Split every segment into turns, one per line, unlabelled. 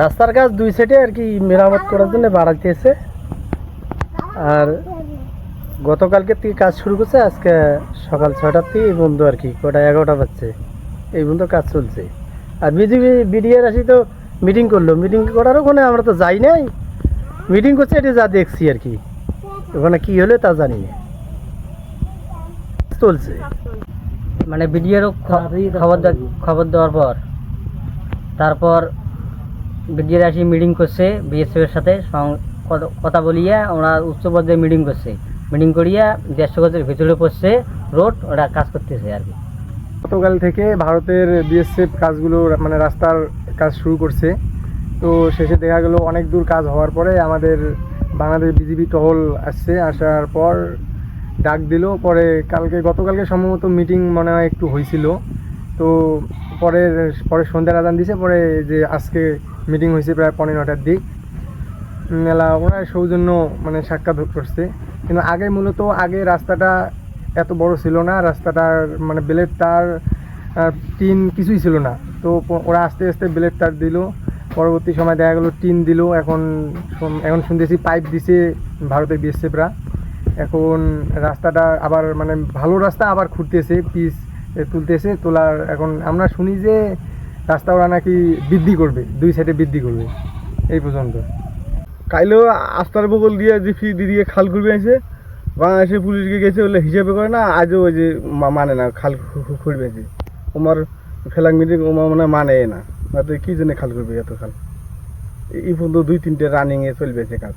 রাস্তার কাজ দুই সাইডে আর কি মেরামত করার জন্য বাড়াইতেছে আর গতকালকে থেকে কাজ শুরু করছে, আজকে সকাল ছটার থেকে এই বন্ধ আর কি, কটা এগারোটা বাজছে, এই বন্ধু কাজ চলছে। আর বিজেপি, বিডিআর আসি তো মিটিং করল মিটিং করার ওখানে আমরা তো যাই নাই। মিটিং করছে, এটা যা দেখছি আর কি, ওখানে কি হলে তা জানি না। চলছে।
মানে বিডিএরও খবর খবর দেওয়ার পর, তারপর বিডিএর আসি মিটিং করছে বিএসএফ এর সাথে কথা বলিয়া ওরা উচ্চ পর্যায়ে মিটিং করছে। মিটিং করিয়া দেড়শো গজের ভিতরে পড়ছে, রোড, ওরা কাজ করতেছে আর কি।
গতকাল থেকে ভারতের বিএসএফ কাজগুলো মানে রাস্তার কাজ শুরু করছে। তো শেষে দেখা গেল অনেক দূর কাজ হওয়ার পরে আমাদের বাংলাদেশ বিজিবি টহল আসছে, আসার পর ডাক দিল। পরে কালকে, গতকালকে সম্ভবত মিটিং মনে হয় একটু হয়েছিল। তো পরে পরে সন্ধ্যার আদান দিছে, পরে যে আজকে মিটিং হয়েছে প্রায় পনেরো নটার দিক। মেলা ওরা সৌজন্য মানে সাক্ষাৎ করছে। কিন্তু আগে মূলত আগে রাস্তাটা এত বড় ছিল না, রাস্তাটার মানে বেলের তার টিন কিছুই ছিল না। তো ওরা আস্তে আস্তে বেলের তার দিল। পরবর্তী সময় দেখা গেলো টিন দিল, এখন এখন শুনতেছি পাইপ দিছে ভারতের বিএসএফরা এখন রাস্তাটা আবার মানে ভালো রাস্তা আবার খুঁড়তেছে পিস তুলতেছে, তোলার এখন আমরা শুনি যে রাস্তা ওরা নাকি বৃদ্ধি করবে, দুই সাইডে বৃদ্ধি করবে, এই পর্যন্ত।
কাইলেও আস্তার বগল দিয়ে যে ফি দিয়ে খাল করবে আছে বাংলাদেশে পুলিশকে গেছে বলে হিসাবে করে না, আজও ওই যে মানে না, খাল খুলবে আছে ওমার ফেলাং মিটিং ওমার মানে মানে না হয়তো কি জন্য খাল করবে এত খাল? এই- পর্যন্ত দুই তিনটে রানিংয়ে চলবে আছে কাজ।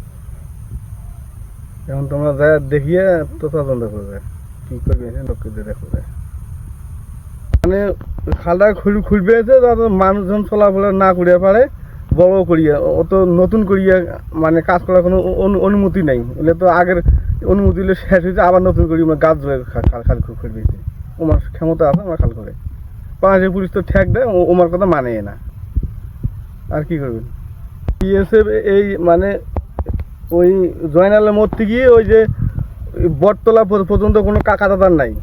এখন তোমরা যা দেখিয়ে তো তদন্ত করবে, কি করবে লোককে দেখবে মানে খালটা খুল খুলবে আছে যাতে মানুষজন চলাফেরা না করিয়া পারে, বড় করিয়া অত নতুন করিয়া মানে কাজ করার কোনো অনু- অনুমতি নাই। বলে তো আগের অনুমতি হলে শেষ হয়েছে আবার নতুন করি আমরা গাছ ধরে খাল খাল করবে ওমার ক্ষমতা আছে, আমার খাল করে। বাংলাদেশের পুলিশ তো ঠেক দেয় ওমার কথা মানে না। আর কি করবেন? বিএসএফ এই মানে ওই জয়নালের মধ্যে গিয়ে ওই যে বটতলা পর্যন্ত কোনো কাকা দাদার নাই।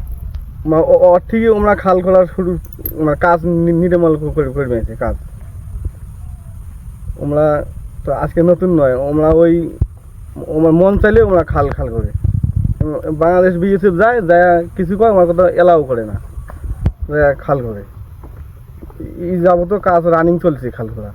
ওর থেকে আমরা খাল খোলার শুরু কাজ নির্মল করে করবে কাজ। আমরা তো আজকে নতুন নয় আমরা ওই আমার মন চাইলে আমরা খাল খাল করে। বাংলাদেশ বিএসএফ যায় যায় কিছু কয় আমার কথা এলাও করে না। খাল করে। এই যাবত কাজ রানিং চলছে খাল করা